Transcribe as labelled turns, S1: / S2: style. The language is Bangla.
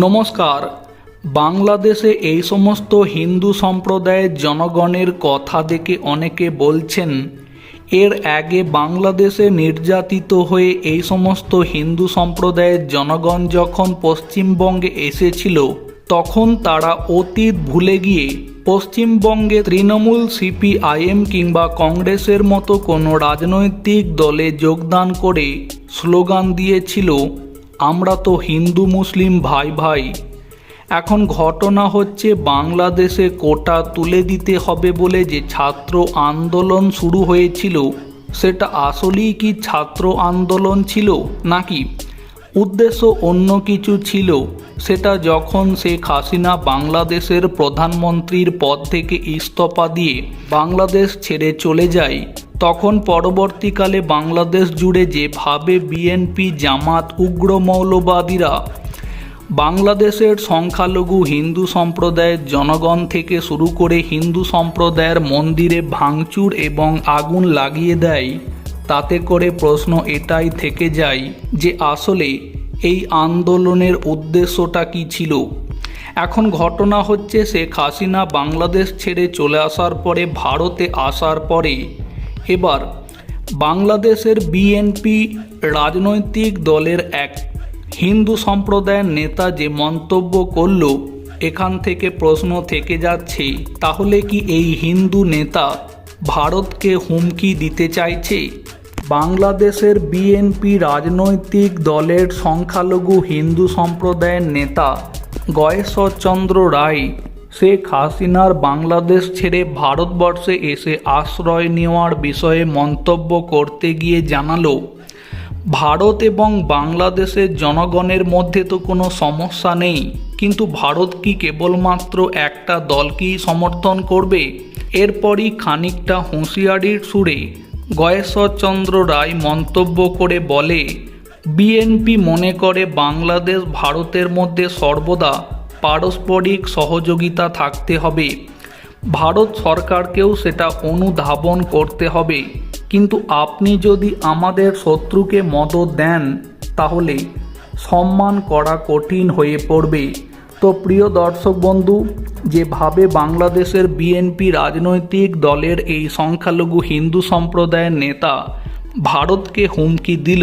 S1: নমস্কার। বাংলাদেশে এই সমস্ত হিন্দু সম্প্রদায়ের জনগণের কথা দেখে অনেকে বলছেন, এর আগে বাংলাদেশে নির্যাতিত হয়ে এই সমস্ত হিন্দু সম্প্রদায়ের জনগণ যখন পশ্চিমবঙ্গে এসেছিল, তখন তারা অতীত ভুলে গিয়ে পশ্চিমবঙ্গে তৃণমূল, সিপিআইএম কিংবা কংগ্রেসের মতো কোনো রাজনৈতিক দলে যোগদান করে স্লোগান দিয়েছিল আমরা তো হিন্দু মুসলিম ভাই ভাই। এখন ঘটনা হচ্ছে বাংলাদেশে কোটা তুলে দিতে হবে বলে যে ছাত্র আন্দোলন শুরু হয়েছিল, সেটা আসলেই কি ছাত্র আন্দোলন ছিল নাকি? উদ্দেশ্য অন্য কিছু ছিল, সেটা যখন শেখ হাসিনা বাংলাদেশের প্রধানমন্ত্রীর পদ থেকে ইস্তফা দিয়ে বাংলাদেশ ছেড়ে চলে যায় তখন পরবর্তীকালে বাংলাদেশ জুড়ে যেভাবে বিএনপি জামাত, উগ্র মৌলবাদীরা বাংলাদেশের সংখ্যালঘু হিন্দু সম্প্রদায়ের জনগণ থেকে শুরু করে হিন্দু সম্প্রদায়ের মন্দিরে ভাঙচুর এবং আগুন লাগিয়ে দেয়, তাতে করে প্রশ্ন এটাই থেকে যায় যে আসলে এই আন্দোলনের উদ্দেশ্যটা কি ছিল? এখন ঘটনা হচ্ছে শেখ হাসিনা বাংলাদেশ ছেড়ে চলে আসার পরে, ভারতে আসার পরে এবার বাংলাদেশের বিএনপি রাজনৈতিক দলের এক হিন্দু সম্প্রদায়ের নেতা যে মন্তব্য করল, এখান থেকে প্রশ্ন থেকে যাচ্ছে, তাহলে কি এই হিন্দু নেতা ভারতকে হুমকি দিতে চাইছে? বাংলাদেশের বিএনপি রাজনৈতিক দলের সংখ্যালঘু হিন্দু সম্প্রদায়ের নেতা গয়েশ্বরচন্দ্র রায় শেখ হাসিনার বাংলাদেশ ছেড়ে ভারতবর্ষে এসে আশ্রয় নেওয়ার বিষয়ে মন্তব্য করতে গিয়ে জানালো, ভারত এবং বাংলাদেশের জনগণের মধ্যে তো কোনো সমস্যা নেই, কিন্তু ভারত কি কেবলমাত্র একটা দলকেই সমর্থন করবে? এরপরই খানিকটা হুঁশিয়ারির সুরে গয়েশ্বরচন্দ্র রায় মন্তব্য করে বলে, বিএনপি মনে করে বাংলাদেশ ভারতের মধ্যে সর্বদা পারস্পরিক সহযোগিতা থাকতে হবে। ভারত সরকারকেও সেটা অনুধাবন করতে হবে। কিন্তু আপনি যদি আমাদের শত্রুকে মদত দেন, তাহলে সম্মান করা কঠিন হয়ে পড়বে। তো প্রিয় দর্শক বন্ধু, যেভাবে বাংলাদেশের বিএনপি রাজনৈতিক দলের এই সংখ্যালঘু হিন্দু সম্প্রদায়ের নেতা ভারতকে হুমকি দিল